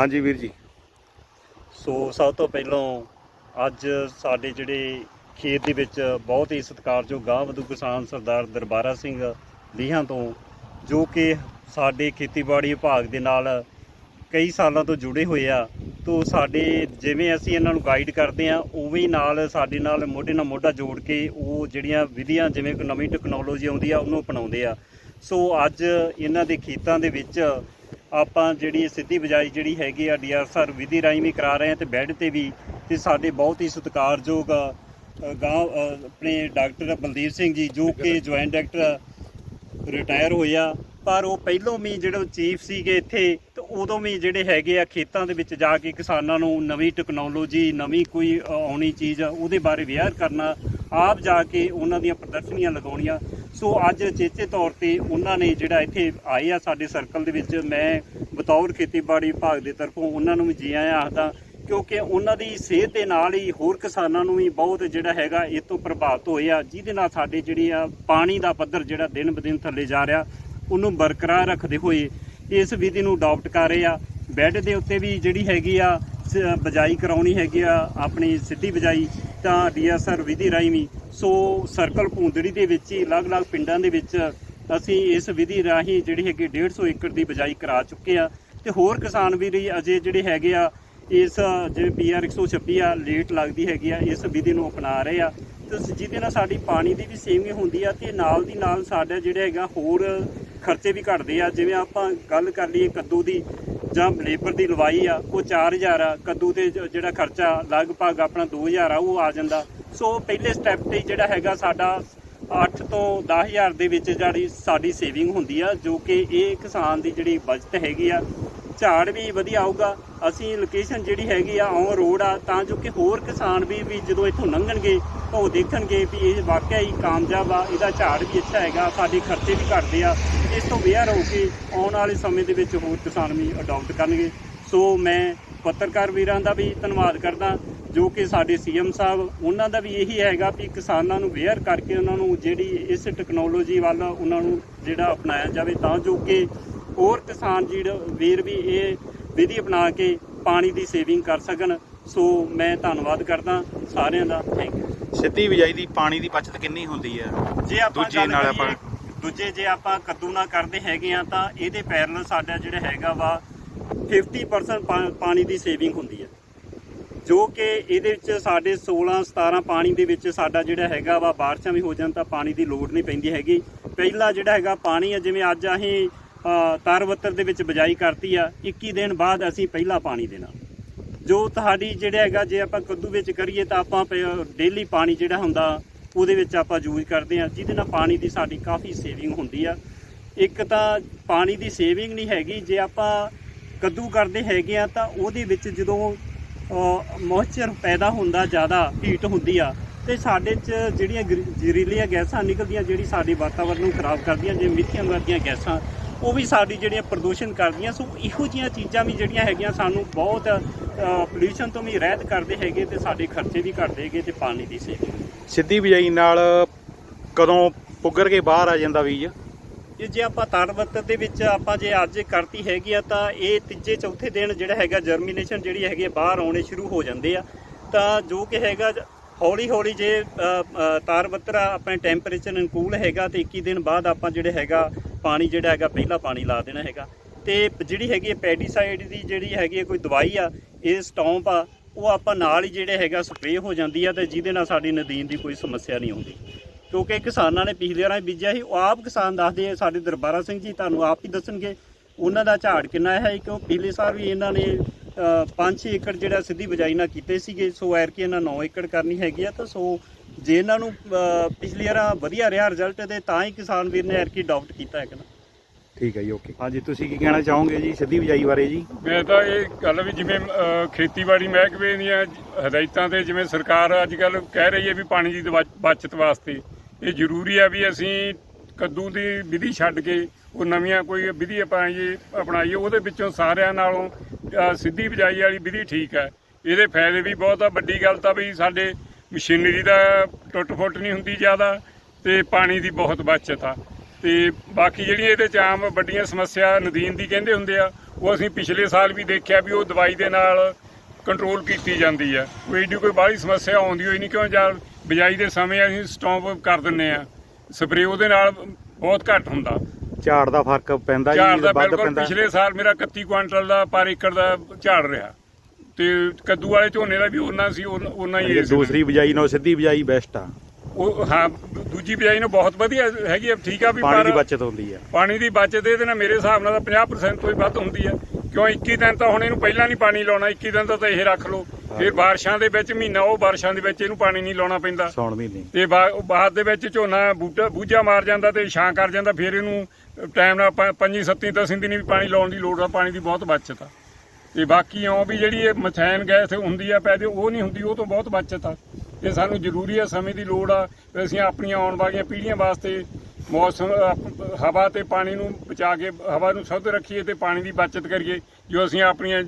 ਹਾਂਜੀ ਵੀਰ ਜੀ। ਸੋ ਸਭ ਤੋਂ ਪਹਿਲਾਂ ਅੱਜ ਸਾਡੇ ਜਿਹੜੇ ਖੇਤ ਦੇ ਵਿੱਚ ਬਹੁਤ ਹੀ ਸਤਿਕਾਰਯੋਗ ਗਾਂ ਵਧੂ ਕਿਸਾਨ ਸਰਦਾਰ ਦਰਬਾਰਾ ਸਿੰਘ ਲੀਹਾਂ ਤੋਂ, ਜੋ ਕਿ ਸਾਡੇ ਖੇਤੀਬਾੜੀ ਵਿਭਾਗ ਦੇ ਨਾਲ ਕਈ ਸਾਲਾਂ ਤੋਂ ਜੁੜੇ ਹੋਏ ਆ, ਤੋਂ ਸਾਡੇ ਜਿਵੇਂ ਅਸੀਂ ਇਹਨਾਂ ਨੂੰ ਗਾਈਡ ਕਰਦੇ ਆ, ਉਵੇਂ ਹੀ ਨਾਲ ਸਾਡੇ ਨਾਲ ਮੋਢੇ ਨਾਲ ਮੋਢਾ ਜੋੜ ਕੇ ਉਹ ਜਿਹੜੀਆਂ ਵਿਧੀਆਂ ਜਿਵੇਂ ਕੋਈ ਨਵੀਂ ਟੈਕਨੋਲੋਜੀ ਆਉਂਦੀ ਆ, ਉਹਨੂੰ ਅਪਣਾਉਂਦੇ ਆ। ਸੋ ਅੱਜ ਇਹਨਾਂ ਦੇ ਖੇਤਾਂ ਦੇ ਵਿੱਚ ਆਪਾਂ ਜਿਹੜੀ ਸਿੱਧੀ ਬਜਾਈ ਜਿਹੜੀ ਹੈਗੀ ਆ ਡੀਆਰਸਰ ਵਿਧੀ ਰਾਹੀਂ ਵੀ ਕਰਾ ਰਹੇ ਹਾਂ ਤੇ ਬੈੱਡ ਤੇ ਵੀ ਤੇ ਸਾਡੇ ਬਹੁਤ ਹੀ ਸਤਿਕਾਰਯੋਗ ਗਾਂ ਆਪਣੇ ਡਾਕਟਰ ਬਲਦੀਪ ਸਿੰਘ ਜੀ ਜੋ ਕਿ ਜੁਆਇੰਟ ਡਾਇਰੈਕਟਰ ਰਿਟਾਇਰ ਹੋਇਆ ਪਰ ਉਹ ਪਹਿਲੋਂ ਵੀ ਜਿਹੜੇ ਚੀਫ ਸੀਗੇ ਇੱਥੇ ਤੇ ਉਦੋਂ ਵੀ ਜਿਹੜੇ ਹੈਗੇ ਆ ਖੇਤਾਂ ਦੇ ਵਿੱਚ ਜਾ ਕੇ ਕਿਸਾਨਾਂ ਨੂੰ ਨਵੀਂ ਟੈਕਨੋਲੋਜੀ, ਨਵੀਂ ਕੋਈ ਆਉਣੀ ਚੀਜ਼ ਆ ਉਹਦੇ ਬਾਰੇ ਵਿਆਹ ਕਰਨਾ, ਆਪ ਜਾ ਕੇ ਉਹਨਾਂ ਦੀਆਂ ਪ੍ਰਦਰਸ਼ਨੀਆਂ ਲਗਾਉਣੀਆਂ ਸੋ ਅੱਜ ਚੇਚੇ ਤੌਰ ਤੇ ਉਹਨਾਂ ਨੇ ਜਿਹੜਾ ਇੱਥੇ ਆਏ ਆ ਸਾਡੇ ਸਰਕਲ ਦੇ ਵਿੱਚ, ਮੈਂ ਬਤੌਰ ਖੇਤੀਬਾੜੀ ਵਿਭਾਗ ਦੇ ਤਰਫੋਂ ਉਹਨਾਂ ਨੂੰ ਵੀ ਜੀ ਆਇਆਂ ਆਖਦਾ, ਕਿਉਂਕਿ ਉਹਨਾਂ ਦੀ ਸਿਹਤ ਦੇ ਨਾਲ ਹੀ ਹੋਰ ਕਿਸਾਨਾਂ ਨੂੰ ਵੀ ਬਹੁਤ ਜਿਹੜਾ ਹੈਗਾ ਇਹ ਤੋਂ ਪ੍ਰਭਾਵਿਤ ਹੋਏ ਆ, ਜਿਹਦੇ ਨਾਲ ਸਾਡੇ ਜਿਹੜੀ ਆ ਪਾਣੀ ਦਾ ਪੱਧਰ ਜਿਹੜਾ ਦਿਨ ਬ ਦਿਨ ਥੱਲੇ ਜਾ ਰਿਹਾ, ਉਹਨੂੰ ਬਰਕਰਾਰ ਰੱਖਦੇ ਹੋਏ ਇਸ ਵਿਧੀ ਨੂੰ ਅਡਾਪਟ ਕਰ ਰਹੇ ਆ। ਬੈੱਡ ਦੇ ਉੱਤੇ ਵੀ ਜਿਹੜੀ ਹੈਗੀ ਆ, ਸ- ਬਜਾਈ ਕਰਾਉਣੀ ਹੈਗੀ ਆ, ਆਪਣੀ ਸਿੱਧੀ ਬਜਾਈ ਤਾਂ ਡੀਐਸਆਰ ਵਿਧੀ ਰਾਹੀਂ ਵੀ, ਸੋ ਸਰਕਲ ਭੂੰਦੜੀ ਦੇ ਵਿੱਚ ਹੀ, ਅਲੱਗ-ਅਲੱਗ ਪਿੰਡਾਂ ਦੇ ਵਿੱਚ ਅਸੀਂ ਇਸ ਵਿਧੀ ਰਾਹੀਂ ਜਿਹੜੀ ਹੈਗੀ 150 ਏਕੜ ਦੀ ਬਜਾਈ ਕਰਾ ਚੁੱਕੇ ਆ ਤੇ ਹੋਰ ਕਿਸਾਨ ਵੀ ਅਜੇ ਜਿਹੜੇ ਹੈਗੇ ਆ, ਇਸ ਜਿਵੇਂ ਪੀਆਰ 126 ਆ, ਲੇਟ ਲੱਗਦੀ ਹੈਗੀ ਆ, ਇਸ ਵਿਧੀ ਨੂੰ ਅਪਣਾ ਰਹੇ ਆ। ਤੇ ਜਿਹਦੇ ਨਾਲ ਸਾਡੀ ਪਾਣੀ ਦੀ ਵੀ ਸੇਵਿੰਗ ਹੁੰਦੀ ਆ, ਤੇ ਨਾਲ ਦੀ ਨਾਲ ਸਾਡਾ ਜਿਹੜਾ ਹੈਗਾ ਹੋਰ ਖਰਚੇ ਵੀ ਘਟਦੇ ਆ। ਜਿਵੇਂ ਆਪਾਂ ਗੱਲ ਕਰ ਲਈਏ ਕੱਦੂ ਦੀ ਜਾਂ ਲੇਬਰ ਦੀ ਲਵਾਈ ਆ, ਉਹ 4000 ਆ, ਕੱਦੂ ਤੇ ਜਿਹੜਾ ਖਰਚਾ ਲਗਭਗ ਆਪਣਾ 2000 ਆ, ਉਹ ਆ ਜਾਂਦਾ। ਸੋ ਪਹਿਲੇ ਸਟੈਪ ਤੇ ਜਿਹੜਾ ਹੈਗਾ ਸਾਡਾ 8 ਤੋਂ 10000 ਦੇ ਵਿੱਚ ਜਿਹੜੀ ਸਾਡੀ ਸੇਵਿੰਗ ਹੁੰਦੀ ਆ, ਜੋ ਕਿ ਇਹ ਕਿਸਾਨ ਦੀ ਜਿਹੜੀ ਬਚਤ ਹੈਗੀ ਆ ਝਾੜ ਵੀ ਵਧੀਆ ਆਊਗਾ। ਅਸੀਂ ਲੋਕੇਸ਼ਨ ਜਿਹੜੀ ਹੈਗੀ ਆ ਔਨ ਰੋਡ ਆ, ਤਾਂ ਜੋ ਕਿ ਹੋਰ ਕਿਸਾਨ ਵੀ ਵੀ ਜਦੋਂ ਇੱਥੋਂ ਲੰਘਣਗੇ ਤਾਂ ਉਹ ਦੇਖਣਗੇ ਵੀ ਇਹ ਵਾਕਿਆ ਹੀ ਕਾਮਯਾਬ ਆ, ਇਹਦਾ ਝਾੜ ਵੀ ਅੱਛਾ ਹੈਗਾ, ਸਾਡੇ ਖਰਚੇ ਵੀ ਘਟਦੇ ਆ। ਇਸ ਤੋਂ ਅਵੇਅਰ ਹੋ ਕੇ ਆਉਣ ਵਾਲੇ ਸਮੇਂ ਦੇ ਵਿੱਚ ਹੋਰ ਕਿਸਾਨ ਵੀ ਅਡਾਪਟ ਕਰਨਗੇ। ਸੋ ਮੈਂ ਪੱਤਰਕਾਰ ਵੀਰਾਂ ਦਾ ਵੀ ਧੰਨਵਾਦ ਕਰਦਾ, ਜੋ ਕਿ ਸਾਡੇ ਸੀਐਮ ਸਾਹਿਬ, ਉਹਨਾਂ ਦਾ ਵੀ ਇਹੀ ਹੈਗਾ ਵੀ ਕਿਸਾਨਾਂ ਨੂੰ ਅਵੇਅਰ ਕਰਕੇ ਉਹਨਾਂ ਨੂੰ ਜਿਹੜੀ ਇਸ ਟੈਕਨੋਲੋਜੀ ਵੱਲ ਉਹਨਾਂ ਨੂੰ ਜਿਹੜਾ ਅਪਣਾਇਆ ਜਾਵੇ, ਤਾਂ ਜੋ ਕਿ ਹੋਰ ਕਿਸਾਨ ਜਿਹੜੇ ਵੀਰ ਵੀ ਇਹ ਵਿਧੀ ਅਪਣਾ ਕੇ ਪਾਣੀ ਦੀ ਸੇਵਿੰਗ ਕਰ ਸਕਣ। ਸੋ ਮੈਂ ਧੰਨਵਾਦ ਕਰਦਾ ਸਾਰਿਆਂ ਦਾ। ਥੈਂਕ ਯੂ ਸਿੱਧੀ ਬਿਜਾਈ ਦੀ ਪਾਣੀ ਦੀ ਬਚਤ ਕਿੰਨੀ ਹੁੰਦੀ ਹੈ? ਜੇ ਆਪਾਂ ਦੂਜੇ ਨਾਲ ਆਪਾਂ- ਦੂਜੇ ਜੇ ਆਪਾਂ ਕੱਦੂ ਨਾਲ ਕਰਦੇ ਹੈਗੇ ਆ ਤਾਂ ਇਹਦੇ ਪੈਰਲ ਸਾਡਾ ਜਿਹੜਾ ਹੈਗਾ ਵਾ 50% ਪਾ- ਪਾਣੀ ਦੀ ਸੇਵਿੰਗ ਹੁੰਦੀ ਹੈ। ਜੋ ਕਿ ਇਹਦੇ ਵਿੱਚ ਸਾਡੇ 16 17 ਪਾਣੀ ਦੇ ਵਿੱਚ ਸਾਡਾ ਜਿਹੜਾ ਹੈਗਾ ਵਾ ਬਾਰਿਸ਼ਾਂ ਵੀ ਹੋ ਜਾਣ ਤਾਂ ਪਾਣੀ ਦੀ ਲੋੜ ਨਹੀਂ ਪੈਂਦੀ ਹੈਗੀ। ਪਹਿਲਾ ਜਿਹੜਾ ਹੈਗਾ ਪਾਣੀ ਹੈ ਜਿਵੇਂ ਅੱਜ ਅਸੀਂ ਤਾਰਵੱਤਰ ਦੇ ਵਿੱਚ ਬਜਾਈ ਕਰਤੀ ਆ 21 ਦਿਨ ਬਾਅਦ ਅਸੀਂ ਪਹਿਲਾ ਪਾਣੀ ਦੇਣਾ। ਜੋ ਤੁਹਾਡੀ ਜਿਹੜਾ ਹੈਗਾ, ਜੇ ਆਪਾਂ ਕੱਦੂ ਵਿੱਚ ਕਰੀਏ ਤਾਂ ਆਪਾਂ ਡੇਲੀ ਪਾਣੀ ਜਿਹੜਾ ਹੁੰਦਾ, ਉਹਦੇ ਵਿੱਚ ਆਪਾਂ ਯੂਜ਼ ਕਰਦੇ ਆ ਜਿਹਦੇ ਨਾਲ ਪਾਣੀ ਦੀ ਸਾਡੀ ਕਾਫੀ ਸੇਵਿੰਗ ਹੁੰਦੀ ਆ। ਇੱਕ ਤਾਂ ਪਾਣੀ ਦੀ ਸੇਵਿੰਗ ਨਹੀਂ ਹੈਗੀ, ਜੇ ਆਪਾਂ ਕੱਦੂ ਕਰਦੇ ਹੈਗੇ ਆ, ਤਾਂ ਉਹਦੇ ਵਿੱਚ ਜਦੋਂ ਮੋਇਸਚਰ ਪੈਦਾ ਹੁੰਦਾ, ਜ਼ਿਆਦਾ ਹੀਟ ਹੁੰਦੀ ਆ, ਤੇ ਸਾਡੇ ਚ ਜਿਹੜੀਆਂ ਗਰ- ਜ਼ਹਿਰੀਲੀਆਂ ਗੈਸਾਂ ਨਿਕਲਦੀਆਂ, ਜਿਹੜੀ ਸਾਡੇ ਵਾਤਾਵਰਣ ਨੂੰ ਖਰਾਬ ਕਰਦੀਆਂ ਜਿਵੇਂ ਮਿਥੀਅਨ ਵਰਗੀਆਂ ਗੈਸਾਂ ਉਹ ਵੀ ਸਾਡੀ ਜਿਹੜੀਆਂ ਪ੍ਰਦੂਸ਼ਣ ਕਰਦੀਆਂ ਸੋ ਇਹੋ ਜਿਹੀਆਂ ਚੀਜ਼ਾਂ ਵੀ ਜਿਹੜੀਆਂ ਹੈਗੀਆਂ ਸਾਨੂੰ ਬਹੁਤ ਪੋਲੂਸ਼ਨ ਤੋਂ ਵੀ ਰਹਿਤ ਕਰਦੇ ਹੈਗੇ ਤੇ ਸਾਡੇ ਖਰਚੇ ਵੀ ਘਟਦੇ ਹੈਗੇ ਤੇ ਪਾਣੀ ਦੀ ਸੇਵਿੰਗ ਸਿੱਧੀ ਬਿਜਾਈ ਨਾਲ ਕਦੋਂ ਪੁੱਗਰ ਕੇ ਬਾਹਰ ਆ ਜਾਂਦਾ ਬੀਜ? ਇਹ ਜੇ ਆਪਾਂ ਤੜਵੱਤਰ ਦੇ ਵਿੱਚ ਆਪਾਂ ਜੇ ਅੱਜ ਕਰਤੀ ਹੈਗੀ ਆ ਤਾਂ ਇਹ ਤੀਜੇ ਚੌਥੇ ਦਿਨ ਜਿਹੜਾ ਹੈਗਾ ਜਰਮੀਨੇਸ਼ਨ ਜਿਹੜੀ ਹੈਗੀ ਆ ਬਾਹਰ ਆਉਣੇ ਸ਼ੁਰੂ ਹੋ ਜਾਂਦੇ ਆ। ਤਾਂ ਜੋ ਕਿ ਹੈਗਾ ਹੌਲੀ ਹੌਲੀ ਜੇ ਤਾਰਵੱਤਰ ਆਪਣੇ ਟੈਂਪਰੇਚਰ ਅਨੁਕੂਲ ਹੈਗਾ ਤੇ 21 ਦਿਨ ਬਾਅਦ ਆਪਾਂ ਜਿਹੜੇ ਹੈਗਾ ਪਾਣੀ ਜਿਹੜਾ ਹੈਗਾ ਪਹਿਲਾ ਪਾਣੀ ਲਾ ਦੇਣਾ ਹੈਗਾ। ਤੇ ਜਿਹੜੀ ਹੈਗੀ ਪੈਡੀਸਾਈਡ ਦੀ ਜਿਹੜੀ ਹੈਗੀ ਆ ਕੋਈ ਦਵਾਈ ਆ, ਇਹ ਸਟੌਂਪ ਆ, ਉਹ ਆਪਾਂ ਨਾਲ ਹੀ ਜਿਹੜੇ ਹੈਗਾ ਸਪਰੇਅ ਹੋ ਜਾਂਦੀ ਆ ਤੇ ਜਿਹਦੇ ਨਾਲ ਸਾਡੀ ਨਦੀਨ ਦੀ ਕੋਈ ਸਮੱਸਿਆ ਨਹੀਂ ਆਉਂਦੀ। ਕਿਉਂਕਿ ਕਿਸਾਨਾਂ ਨੇ ਪਿਛਲੇ ਵਾਰਾਂ ਬੀਜਿਆ ਸੀ, ਉਹ ਆਪ ਕਿਸਾਨ ਦੱਸਦੇ ਆ, ਸਾਡੇ ਦਰਬਾਰਾ ਸਿੰਘ ਜੀ ਤੁਹਾਨੂੰ ਆਪ ਹੀ ਦੱਸਣਗੇ, ਉਹਨਾਂ ਦਾ ਝਾੜ ਕਿੰਨਾ ਹੈ ਕਿਉਂ ਪਿਛਲੇ ਸਾਲ ਵੀ ਇਹਨਾਂ ਨੇ 5-6 ਏਕੜ ਜਿਹੜਾ ਸਿੱਧੀ ਬਜਾਈ ਨਾਲ ਕੀਤੇ ਸੀਗੇ, ਸੋ ਐਰ ਕੇ ਇਹਨਾਂ 9 ਏਕੜ ਕਰਨੀ ਹੈਗੀ ਆ, ਤਾਂ ਸੋ ਜੇ ਇਹਨਾਂ ਨੂੰ ਪਿਛਲੀ ਵਾਰਾਂ ਵਧੀਆ ਰਿਹਾ ਰਿਜ਼ਲਟ ਤੇ ਤਾਂ ਹੀ ਕਿਸਾਨ ਵੀਰ ਨੇ ਐਰਕੀ ਅਡਾਪਟ ਕੀਤਾ ਹੈਗਾ ਨਾ। ਠੀਕ ਹੈ ਜੀ ਓਕੇ ਹਾਂਜੀ ਤੁਸੀਂ ਕੀ ਕਹਿਣਾ ਚਾਹੋਗੇ ਜੀ ਸਿੱਧੀ ਬਿਜਾਈ ਬਾਰੇ ਜੀ? ਮੈਂ ਤਾਂ ਇਹ ਗੱਲ ਵੀ ਜਿਵੇਂ ਖੇਤੀਬਾੜੀ ਮਹਿਕਮੇ ਦੀਆਂ ਹਦਾਇਤਾਂ ਤੇ ਜਿਵੇਂ ਸਰਕਾਰ ਅੱਜ ਕੱਲ ਕਹਿ ਰਹੀ ਹੈ ਵੀ ਪਾਣੀ ਦੀ ਬਚ- ਬਚਤ ਵਾਸਤੇ। ਇਹ ਜ਼ਰੂਰੀ ਹੈ ਵੀ ਅਸੀਂ ਕੱਦੂ ਦੀ ਵਿਧੀ ਛੱਡ ਕੇ ਉਹ ਨਵੀਆਂ ਕੋਈ ਵਿਧੀ ਅਪਣਾਈਏ ਅਪਣਾਈਏ ਉਹਦੇ ਵਿੱਚੋਂ ਸਾਰਿਆਂ ਨਾਲੋਂ ਸਿੱਧੀ ਬਿਜਾਈ ਵਾਲੀ ਵਿਧੀ ਠੀਕ ਹੈ। ਇਹਦੇ ਫਾਇਦੇ ਵੀ ਬਹੁਤ ਆ ਵੱਡੀ ਗੱਲ ਤਾਂ ਵੀ ਸਾਡੇ ਮਸ਼ੀਨਰੀ ਦਾ ਟੁੱਟ ਫੁੱਟ ਨਹੀਂ ਹੁੰਦੀ ਜ਼ਿਆਦਾ ਤੇ ਪਾਣੀ ਦੀ ਬਹੁਤ ਬਚਤ ਆ। ਤੇ ਬਾਕੀ ਜਿਹੜੀਆਂ ਇਹਦੇ ਚ ਆਮ ਵੱਡੀਆਂ ਸਮੱਸਿਆ ਨਦੀਨ ਦੀ ਕਹਿੰਦੇ ਹੁੰਦੇ ਆ ਉਹ ਅਸੀਂ ਪਿਛਲੇ ਸਾਲ ਵੀ ਦੇਖਿਆ ਵੀ ਉਹ ਦਵਾਈ ਦੇ ਨਾਲ ਕੰਟਰੋਲ ਕੀਤੀ ਜਾਂਦੀ ਆ। ਕੋਈ ਏਡੀ ਕੋਈ ਬਾਹਲੀ ਸਮੱਸਿਆ ਆਉਂਦੀ ਹੋਈ ਨਹੀਂ ਕਿਉਂ ਜਾਂ ਬਿਜਾਈ ਦੇ ਸਮੇਂ ਅਸੀਂ ਸਟਾਪ ਕਰ ਦਿੰਨੇ ਆ। ਸਪਰੇਅ ਉਹਦੇ ਨਾਲ ਬਹੁਤ ਘੱਟ ਹੁੰਦਾ। ਝਾੜ ਦਾ ਫ਼ਰਕ ਪੈਂਦਾ ਝਾੜ ਜੀ ਵੱਧ ਪੈਂਦਾ। ਪਿਛਲੇ ਸਾਲ ਮੇਰਾ 31 ਕੁਆਂਟਲ ਦਾ ਪਰ ਏਕੜ ਦਾ ਝਾੜ ਰਿਹਾ। ਤੇ ਕੱਦੂ ਵਾਲੇ ਝੋਨੇ ਦਾ ਵੀ ਉਹਨਾਂ ਸੀ ਉਹਨਾਂ ਹੀ ਇਹ ਸੀ। ਦੂਸਰੀ ਬਿਜਾਈ ਨਾਲੋਂ ਸਿੱਧੀ ਬਿਜਾਈ ਬੈਸਟ ਆ। ਉਹ ਹਾਂ ਦੂ- ਦੂਜੀ ਬਿਜਾਈ ਨੂੰ ਬਹੁਤ ਵਧੀਆ ਹੈਗੀ ਆ ਠੀਕ ਆ ਵੀ ਪਾਣੀ ਦੀ ਪਰ ਬਚਤ ਹੁੰਦੀ ਆ। ਪਾਣੀ ਦੀ ਬਚਤ ਇਹਦੇ ਨਾਲ ਮੇਰੇ ਹਿਸਾਬ ਨਾਲ ਤਾਂ 50% ਤੋਂ ਹੀ ਵੱਧ ਹੁੰਦੀ ਹੈ ਕਿਉਂ 21 ਦਿਨ ਤਾਂ ਹੁਣ ਇਹਨੂੰ ਪਹਿਲਾਂ ਨਹੀਂ ਪਾਣੀ ਲਾਉਣਾ 21 ਦਿਨ ਦਾ ਤਾਂ ਇਹ ਰੱਖ ਲਓ। ਫਿਰ ਬਾਰਿਸ਼ਾਂ ਦੇ ਵਿੱਚ ਮਹੀਨਾ ਉਹ ਬਾਰਿਸ਼ਾਂ ਦੇ ਵਿੱਚ ਇਹਨੂੰ ਪਾਣੀ ਨਹੀਂ ਲਾਉਣਾ ਪੈਂਦਾ। ਸੌਣ ਮਹੀਨੇ। ਤੇ ਬਾ- ਉਹ ਬਾਅਦ ਦੇ ਵਿੱਚ ਝੋਨਾ ਬੂਟਾ ਬੂਝਾ ਮਾਰ ਜਾਂਦਾ ਤੇ ਛਾਂ ਕਰ ਜਾਂਦਾ ਫਿਰ ਇਹਨੂੰ ਟਾਈਮ ਨਾਲ ਪ- ਪੰਜੀ ਸੱਤੀ ਦਸ ਦਿਨ ਵੀ ਪਾਣੀ ਲਾਉਣ ਦੀ ਲੋੜ ਆ ਪਾਣੀ ਦੀ ਬਹੁਤ ਬਚਤ ਆ। ਤੇ ਬਾਕੀ ਇਉਂ ਵੀ ਜਿਹੜੀ ਇਹ ਮਥੈਨ ਗੈਸ ਹੁੰਦੀ ਆ ਪੈਦੇ ਉਹ ਨਹੀਂ ਹੁੰਦੀ ਉਹ ਤੋਂ ਬਹੁਤ ਬਚਤ ਆ। ਇਹ ਸਾਨੂੰ ਜ਼ਰੂਰੀ ਆ ਸਮੇਂ ਦੀ ਲੋੜ ਆ। ਵੀ ਅਸੀਂ ਆਪਣੀਆਂ ਆਉਣ ਵਾਲੀਆਂ ਪੀੜ੍ਹੀਆਂ ਵਾਸਤੇ ਮੌਸਮ ਹਵਾ ਤੇ ਪਾਣੀ ਨੂੰ ਬਚਾ ਕੇ ਹਵਾ ਨੂੰ ਸ਼ੁੱਧ ਰੱਖੀਏ ਤੇ ਪਾਣੀ ਦੀ ਬਚਤ ਕਰੀਏ ਜੋ ਅਸੀਂ ਆਪਣੀਆਂ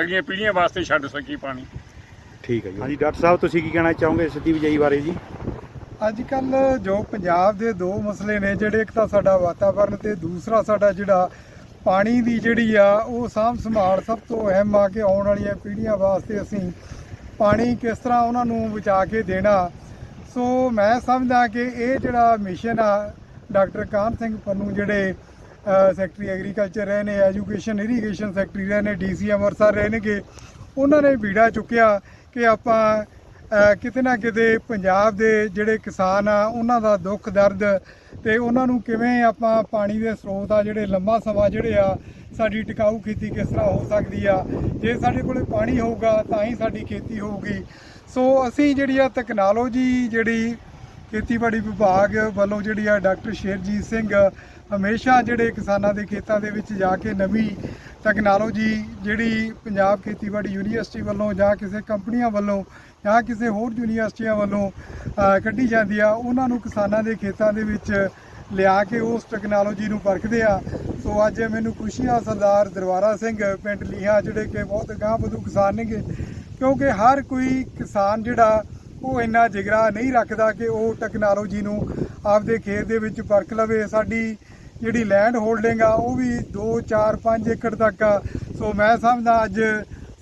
ਅਗਲੀਆਂ ਪੀੜ੍ਹੀਆਂ ਵਾਸਤੇ ਛੱਡ ਸਕੀਏ ਪਾਣੀ। ਠੀਕ ਹੈ ਜੀ। ਹਾਂਜੀ ਡਾਕਟਰ ਸਾਹਿਬ ਤੁਸੀਂ ਕੀ ਕਹਿਣਾ ਚਾਹੋਗੇ ਸਿੱਧੀ ਬਿਜਾਈ ਬਾਰੇ ਜੀ? ਅੱਜ ਕੱਲ ਜੋ ਪੰਜਾਬ ਦੇ ਦੋ ਮਸਲੇ ਨੇ ਜਿਹੜੇ ਇੱਕ ਤਾਂ ਸਾਡਾ ਵਾਤਾਵਰਣ ਤੇ ਦੂਸਰਾ ਸਾਡਾ ਜਿਹੜਾ ਪਾਣੀ ਦੀ ਜਿਹੜੀ ਆ, ਉਹ ਸਾਂਭ ਸੰਭਾਲ ਸਭ ਤੋਂ ਅਹਿਮ ਆ ਕਿ ਆਉਣ ਵਾਲੀਆਂ ਪੀੜ੍ਹੀਆਂ ਵਾਸਤੇ ਅਸੀਂ ਪਾਣੀ ਕਿਸ ਤਰ੍ਹਾਂ ਉਹਨਾਂ ਨੂੰ ਬਚਾ ਕੇ ਦੇਣਾ। ਸੋ ਮੈਂ ਸਮਝਦਾ ਕਿ ਇਹ ਜਿਹੜਾ ਮਿਸ਼ਨ ਆ, ਡਾਕਟਰ ਕਾਹਨ ਸਿੰਘ ਪੰਨੂ ਜਿਹੜੇ ਸੈਕਟਰੀ ਐਗਰੀਕਲਚਰ ਰਹੇ ਨੇ, ਐਜੂਕੇਸ਼ਨ ਇਰੀਗੇਸ਼ਨ ਸੈਕਟਰੀ ਰਹੇ ਨੇ, ਡੀਸੀ ਅੰਮ੍ਰਿਤਸਰ ਰਹੇ ਨੇਗੇ, ਉਹਨਾਂ ਨੇ ਬੀੜਾ ਚੁੱਕਿਆ ਕਿ ਆਪਾਂ ਕਿਤੇ ਨਾ ਕਿਤੇ ਪੰਜਾਬ ਦੇ ਜਿਹੜੇ ਕਿਸਾਨ ਆ, ਉਹਨਾਂ ਦਾ ਦੁੱਖ, ਦਰਦ ਤੇ ਉਹਨਾਂ ਨੂੰ ਕਿਵੇਂ ਆਪਾਂ ਪਾਣੀ ਦੇ ਸਰੋਤ ਆ, ਜਿਹੜੇ ਲੰਮਾ ਸਮਾਂ ਜਿਹੜੇ ਆ, ਸਾਡੀ ਟਿਕਾਊ ਖੇਤੀ ਕਿਸ ਤਰ੍ਹਾਂ ਹੋ ਸਕਦੀ ਆ। ਜੇ ਸਾਡੇ ਕੋਲੇ ਪਾਣੀ ਹੋਊਗਾ, ਤਾਂ ਹੀ ਸਾਡੀ ਖੇਤੀ ਹੋਊਗੀ। ਸੋ ਅਸੀਂ ਜਿਹੜੀ ਆ ਟੈਕਨੋਲੋਜੀ ਜਿਹੜੀ ਖੇਤੀਬਾੜੀ ਵਿਭਾਗ ਵੱਲੋਂ ਜਿਹੜੀ ਆ ਡਾਕਟਰ ਸ਼ੇਰਜੀਤ ਸਿੰਘ ਹਮੇਸ਼ਾ ਜਿਹੜੇ ਕਿਸਾਨਾਂ ਦੇ ਖੇਤਾਂ ਦੇ ਵਿੱਚ ਜਾ ਕੇ ਨਵੀਂ ਟੈਕਨੋਲੋਜੀ ਜਿਹੜੀ ਪੰਜਾਬ ਖੇਤੀਬਾੜੀ ਯੂਨੀਵਰਸਿਟੀ ਵੱਲੋਂ ਜਾਂ ਕਿਸੇ ਕੰਪਨੀਆਂ ਵੱਲੋਂ ਜਾਂ ਕਿਸੇ ਹੋਰ ਯੂਨੀਵਰਸਿਟੀਆਂ ਵੱਲੋਂ ਕੱਢੀ ਜਾਂਦੀ ਆ, ਉਹਨਾਂ ਨੂੰ ਕਿਸਾਨਾਂ ਦੇ ਖੇਤਾਂ ਦੇ ਵਿੱਚ ਲਿਆ ਕੇ ਉਸ ਟੈਕਨੋਲੋਜੀ ਨੂੰ ਪਰਖਦੇ ਆ। ਸੋ ਅੱਜ ਮੈਨੂੰ ਖੁਸ਼ੀ ਆ ਸਰਦਾਰ ਦਰਬਾਰਾ ਸਿੰਘ, ਪਿੰਡ ਲੀਹਾ ਜਿਹੜੇ ਕਿ ਬਹੁਤ ਗਾਂਹ ਵਧੂ ਕਿਸਾਨ ਨੇਗੇ, ਕਿਉਂਕਿ ਹਰ ਕੋਈ ਕਿਸਾਨ ਜਿਹੜਾ ਉਹ ਇੰਨਾ ਜਿਗਰਾ ਨਹੀਂ ਰੱਖਦਾ ਕਿ ਉਹ ਟੈਕਨੋਲੋਜੀ ਨੂੰ ਆਪਦੇ ਖੇਤ ਦੇ ਵਿੱਚ ਪਰਖ ਲਵੇ। ਸਾਡੀ ਜਿਹੜੀ ਲੈਂਡ ਹੋਲਡਿੰਗ ਆ, ਉਹ ਵੀ 2 4 5 ਏਕੜ ਤੱਕ ਆ। ਸੋ ਮੈਂ ਸਮਝਦਾ ਅੱਜ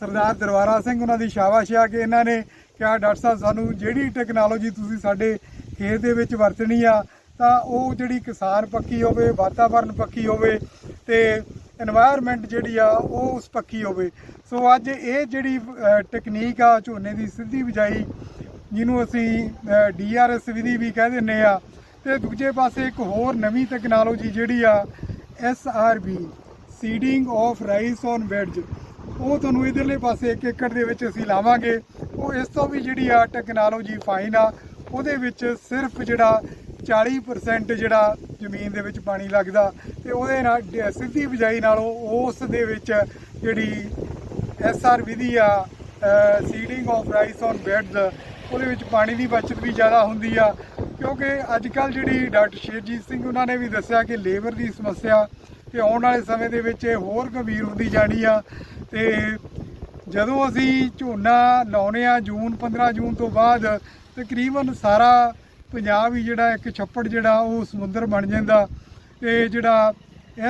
ਸਰਦਾਰ ਦਰਬਾਰਾ ਸਿੰਘ ਉਹਨਾਂ ਦੀ ਸ਼ਾਬਾਸ਼ ਆ ਕਿ ਇਹਨਾਂ ਨੇ ਕਿਹਾ, ਡਾਕਟਰ ਸਾਹਿਬ, ਸਾਨੂੰ ਜਿਹੜੀ ਟੈਕਨੋਲੋਜੀ ਤੁਸੀਂ ਸਾਡੇ ਖੇਤ ਦੇ ਵਿੱਚ ਵਰਤਣੀ ਆ, ਤਾਂ ਉਹ ਜਿਹੜੀ ਕਿਸਾਨ ਪੱਕੀ ਹੋਵੇ, ਵਾਤਾਵਰਨ ਪੱਕੀ ਹੋਵੇ ਤੇ এনवायरमेंट ਜਿਹੜੀ ਆ, ਉਹ ਉਸ ਪੱਕੀ ਹੋਵੇ। ਸੋ ਅੱਜ ਇਹ ਜਿਹੜੀ ਟੈਕਨੀਕ ਆ, ਝੋਨੇ ਦੀ ਸਿੱਧੀ ਬਿਜਾਈ, ਜਿਹਨੂੰ ਅਸੀਂ ਡੀਆਰਐਸ ਵਿਧੀ ਵੀ ਕਹਿ ਦਿੰਨੇ ਆ ਤੇ ਦੂਜੇ ਪਾਸੇ ਇੱਕ ਹੋਰ ਨਵੀਂ ਟੈਕਨੋਲੋਜੀ ਜਿਹੜੀ ਆ SRB seeding of rice on beds ਉਹ ਤੁਹਾਨੂੰ ਇਧਰਲੇ ਪਾਸੇ ਇੱਕ ਏਕੜ ਦੇ ਵਿੱਚ ਅਸੀਂ ਲਾਵਾਂਗੇ। ਉਹ ਇਸ ਤੋਂ ਵੀ ਜਿਹੜੀ ਆ ਟੈਕਨੋਲੋਜੀ ਫਾਈਨ ਆ, ਉਹਦੇ ਵਿੱਚ ਸਿਰਫ ਜਿਹੜਾ 40% ਜਿਹੜਾ ਜ਼ਮੀਨ ਦੇ ਵਿੱਚ ਪਾਣੀ ਲੱਗਦਾ ਤੇ ਉਹਦੇ ਨਾਲ ਸਿੱਧੀ ਬਿਜਾਈ ਨਾਲੋਂ ਉਸ ਦੇ ਵਿੱਚ ਜਿਹੜੀ ਐਸਆਰ ਵਿਧੀ ਆ seeding of rice on beds ਉਹਦੇ ਵਿੱਚ ਪਾਣੀ ਦੀ ਬਚਤ ਵੀ ਜ਼ਿਆਦਾ ਹੁੰਦੀ ਆ। ਕਿਉਂਕਿ ਅੱਜ ਕੱਲ ਜਿਹੜੀ ਡਾਕਟਰ ਸ਼ੇਰਜੀਤ ਸਿੰਘ ਉਹਨਾਂ ਨੇ ਵੀ ਦੱਸਿਆ ਕਿ ਲੇਬਰ ਦੀ ਸਮੱਸਿਆ ਤੇ ਆਉਣ ਵਾਲੇ ਸਮੇਂ ਦੇ ਵਿੱਚ ਇਹ ਹੋਰ ਗੰਭੀਰ ਹੁੰਦੀ ਜਾਣੀ ਆ। ਤੇ ਜਦੋਂ ਅਸੀਂ ਝੋਨਾ ਲਾਉਨੇ ਆ ਜੂਨ 15 ਜੂਨ ਤੋਂ ਬਾਅਦ, ਤਕਰੀਬਨ ਸਾਰਾ ਪੰਜਾਬ ਹੀ ਜਿਹੜਾ ਇੱਕ ਛੱਪੜ ਜਿਹੜਾ ਉਹ ਸਮੁੰਦਰ ਬਣ ਜਾਂਦਾ। ਤੇ ਜਿਹੜਾ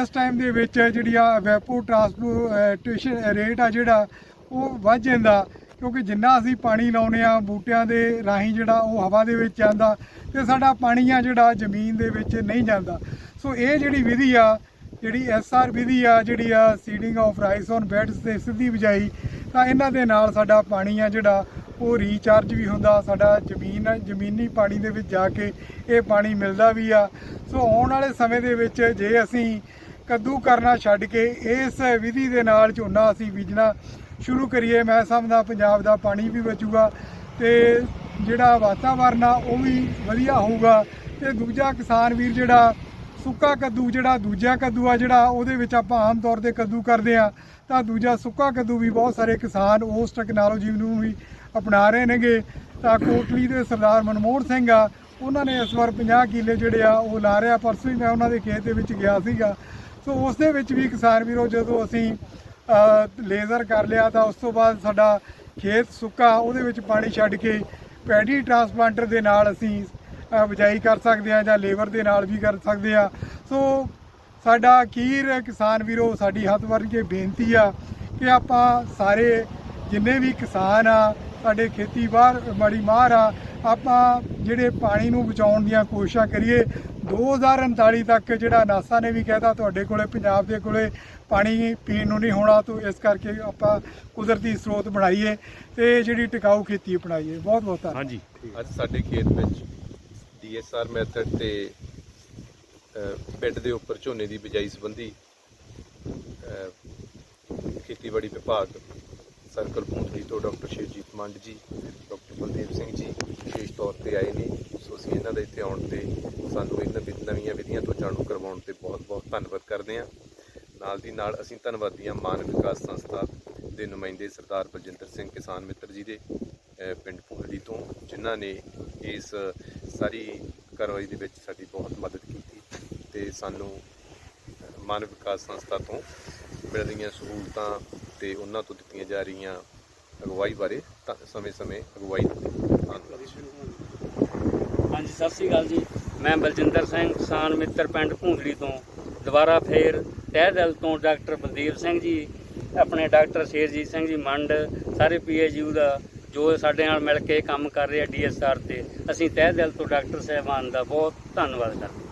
ਇਸ ਟਾਈਮ ਦੇ ਵਿੱਚ ਜਿਹੜੀ ਆ ਵੈਪੋ ਟਰਾਂਸਪੋਰਟੇਸ਼ਨ ਰੇਟ ਆ ਜਿਹੜਾ ਉਹ ਵੱਧ ਜਾਂਦਾ। ਕਿਉਂਕਿ ਜਿੰਨਾ ਅਸੀਂ ਪਾਣੀ ਲਾਉਨੇ ਆ ਬੂਟਿਆਂ ਦੇ ਰਾਹੀਂ ਜਿਹੜਾ ਉਹ ਹਵਾ ਦੇ ਵਿੱਚ ਜਾਂਦਾ ਤੇ ਸਾਡਾ ਪਾਣੀ ਆ ਜਿਹੜਾ ਜ਼ਮੀਨ ਦੇ ਵਿੱਚ ਨਹੀਂ ਜਾਂਦਾ। ਸੋ ਇਹ ਜਿਹੜੀ ਵਿਧੀ ਆ, ਜਿਹੜੀ ਐਸਆਰ ਵਿਧੀ ਆ, ਜਿਹੜੀ ਆ seeding of rice on beds ਤੇ ਸਿੱਧੀ ਬਿਜਾਈ, ਤਾਂ ਇਹਨਾਂ ਦੇ ਨਾਲ ਸਾਡਾ ਪਾਣੀ ਆ ਜਿਹੜਾ ਉਹ ਰੀਚਾਰਜ ਵੀ ਹੁੰਦਾ, ਸਾਡਾ ਜ਼ਮੀਨ, ਜ਼ਮੀਨੀ ਪਾਣੀ ਦੇ ਵਿੱਚ ਜਾ ਕੇ ਇਹ ਪਾਣੀ ਮਿਲਦਾ ਵੀ ਆ। ਸੋ ਆਉਣ ਵਾਲੇ ਸਮੇਂ ਦੇ ਵਿੱਚ ਜੇ ਅਸੀਂ ਕੱਦੂ ਕਰਨਾ ਛੱਡ ਕੇ ਇਸ ਵਿਧੀ ਦੇ ਨਾਲ ਝੋਨਾ ਅਸੀਂ ਬੀਜਣਾ ਸ਼ੁਰੂ ਕਰੀਏ। ਮੈਂ ਸਮਝਦਾ ਪੰਜਾਬ ਦਾ ਪਾਣੀ ਵੀ ਬਚੂਗਾ ਤੇ ਜਿਹੜਾ ਵਾਤਾਵਰਨ ਆ ਉਹ ਵੀ ਵਧੀਆ ਹੋਊਗਾ। ਤੇ ਦੂਜਾ ਕਿਸਾਨ ਵੀਰ ਜਿਹੜਾ ਸੁੱਕਾ ਕੱਦੂ, ਜਿਹੜਾ ਦੂਜਾ ਕੱਦੂ ਆ, ਜਿਹੜਾ ਉਹਦੇ ਵਿੱਚ ਆਪਾਂ ਆਮ ਤੌਰ ਤੇ ਕੱਦੂ ਕਰਦੇ ਆ, ਤਾਂ ਦੂਜਾ ਸੁੱਕਾ ਕੱਦੂ ਵੀ ਬਹੁਤ ਸਾਰੇ ਕਿਸਾਨ ਉਸ ਟੈਕਨੋਲੋਜੀ ਨੂੰ ਵੀ ਅਪਣਾ ਰਹੇ ਨੇਗੇ। ਤਾਂ ਕੋਟਲੀ ਦੇ ਸਰਦਾਰ ਮਨਮੋਹਨ ਸਿੰਘ ਆ, ਉਹਨਾਂ ਨੇ ਇਸ ਵਾਰ 50 ਕਿੱਲੇ ਜਿਹੜੇ ਆ ਉਹ ਲਾ ਰਿਹਾ ਪਰਸੋਂ ਹੀ ਮੈਂ ਉਹਨਾਂ ਦੇ ਖੇਤ ਦੇ ਵਿੱਚ ਗਿਆ ਸੀਗਾ। ਸੋ ਉਸ ਦੇ ਵਿੱਚ ਵੀ ਕਿਸਾਨ ਵੀਰੋ ਜਦੋਂ ਅਸੀਂ ਲੇਜ਼ਰ ਕਰ ਲਿਆ ਤਾਂ ਉਸ ਤੋਂ ਬਾਅਦ ਸਾਡਾ ਖੇਤ ਸੁੱਕਾ ਉਹਦੇ ਵਿੱਚ ਪਾਣੀ ਛੱਡ ਕੇ ਪੈਡੀ ਟਰਾਂਸਪਲਾਂਟਰ ਦੇ ਨਾਲ ਅਸੀਂ ਅ, ਬਿਜਾਈ ਕਰ ਸਕਦੇ ਆ ਜਾਂ ਲੇਬਰ ਦੇ ਨਾਲ ਵੀ ਕਰ ਸਕਦੇ ਆ ਸੋ ਸਾਡਾ ਅਖੀਰ ਕਿਸਾਨ ਵੀਰੋ ਸਾਡੀ ਹੱਥ ਵਰ ਕੇ ਬੇਨਤੀ ਆ ਕਿ ਆਪਾਂ ਸਾਰੇ ਜਿੰਨੇ ਵੀ ਕਿਸਾਨ ਆ ਸਾਡੇ ਖੇਤੀ ਬਾਹਰ ਮਾੜੀ ਮਾਰ ਆ ਆਪਾਂ ਜਿਹੜੇ ਪਾਣੀ ਨੂੰ ਬਚਾਉਣ ਦੀਆਂ ਕੋਸ਼ਿਸ਼ਾਂ ਕਰੀਏ 2039 ਤੱਕ ਜਿਹੜਾ ਨਾਸਾ ਨੇ ਵੀ ਕਹਿਤਾ ਤੁਹਾਡੇ ਕੋਲੇ ਪੰਜਾਬ ਦੇ ਕੋਲੇ ਪਾਣੀ ਪੀਣ ਨੂੰ ਨਹੀਂ ਹੋਣਾ ਤੋਂ ਇਸ ਕਰਕੇ ਆਪਾਂ ਕੁਦਰਤੀ ਸਰੋਤ ਬਣਾਈਏ ਤੇ ਜਿਹੜੀ ਟਿਕਾਊ ਖੇਤੀ ਅਪਣਾਈਏ। ਬਹੁਤ ਬਹੁਤ ਧੰਨਵਾਦ। ਹਾਂਜੀ। ਅੱਜ ਸਾਡੇ ਖੇਤ ਵਿੱਚ ਡੀਐਸਆਰ ਮੈਥਡ ਤੇ ਬੈੱਡ ਦੇ ਉੱਪਰ ਝੋਨੇ ਦੀ ਬਿਜਾਈ ਸੰਬੰਧੀ ਖੇਤੀਬਾੜੀ ਵਿਭਾਗ ਸਰਕਲ ਪੂੰਛੜੀ ਤੋਂ ਡਾਕਟਰ ਸ਼ਿਵਜੀਤ ਮੰਡ ਜੀ ਡਾਕਟਰ ਬਲਦੇਵ ਸਿੰਘ ਜੀ ਵਿਸ਼ੇਸ਼ ਤੌਰ ਤੇ ਆਏ ਨੇ। ਸੋ ਅਸੀਂ ਇਹਨਾਂ ਦੇ ਇੱਥੇ ਆਉਣ ਤੇ ਸਾਨੂੰ ਇਹਨਾਂ ਵਿ- ਨਵੀਆਂ ਵਿਧੀਆਂ ਤੋਂ ਜਾਣੂ ਕਰਵਾਉਣ ਤੇ ਬਹੁਤ-ਬਹੁਤ ਧੰਨਵਾਦ ਕਰਦੇ ਹਾਂ। ਨਾਲ ਦੀ ਨਾਲ ਅਸੀਂ ਧੰਨਵਾਦੀ ਹਾਂ ਮਾਨ ਵਿਕਾਸ ਸੰਸਥਾ ਦੇ ਨੁਮਾਇੰਦੇ ਸਰਦਾਰ ਬਲਜਿੰਦਰ ਸਿੰਘ ਕਿਸਾਨ ਮਿੱਤਰ ਜੀ ਦੇ ਪਿੰਡ ਭੁਗਲੀ ਤੋਂ, ਜਿਨ੍ਹਾਂ ਨੇ ਇਸ ਸਾਰੀ ਕਾਰਵਾਈ ਦੇ ਵਿੱਚ ਸਾਡੀ ਬਹੁਤ ਮਦਦ ਕੀਤੀ ਤੇ ਸਾਨੂੰ ਅਹ ਮਾਨਵ ਵਿਕਾਸ ਸੰਸਥਾ ਤੋਂ ਮਿਲ ਰਹੀਆਂ ਸਹੂਲਤਾਂ ਤੇ ਉਹਨਾਂ ਤੋਂ ਦਿੱਤੀਆਂ ਜਾ ਰਹੀਆਂ ਅਗਵਾਈ ਬਾਰੇ ਸਮੇਂ-ਸਮੇਂ ਅਗਵਾਈ ਧੰਨਵਾਦ। ਸਤਿ ਸ੍ਰੀ ਅਕਾਲ ਜੀ। ਮੈਂ ਬਲਜਿੰਦਰ ਸਿੰਘ, ਕਿਸਾਨ ਮਿੱਤਰ ਪਿੰਡ ਭੂੰਗੜੀ ਤੋਂ। ਦੁਬਾਰਾ ਫੇਰ ਤਹਿ ਦਿਲ ਤੋਂ ਡਾਕਟਰ ਬਲਦੇਵ ਸਿੰਘ ਜੀ, ਆਪਣੇ ਡਾਕਟਰ ਸ਼ੇਰਜੀਤ ਸਿੰਘ ਜੀ ਮੰਡ, ਸਾਰੇ ਪੀਏਯੂ ਦਾ, ਜੋ ਸਾਡੇ ਨਾਲ ਮਿਲ ਕੇ ਕੰਮ ਕਰ ਰਹੇ ਆ ਡੀਐਸਆਰ ਤੇ। ਅਸੀਂ ਤਹਿ ਦਿਲ ਤੋਂ ਡਾਕਟਰ ਸਾਹਿਬਾਨ ਦਾ ਬਹੁਤ ਧੰਨਵਾਦ ਕਰਦੇ ਹਾਂ।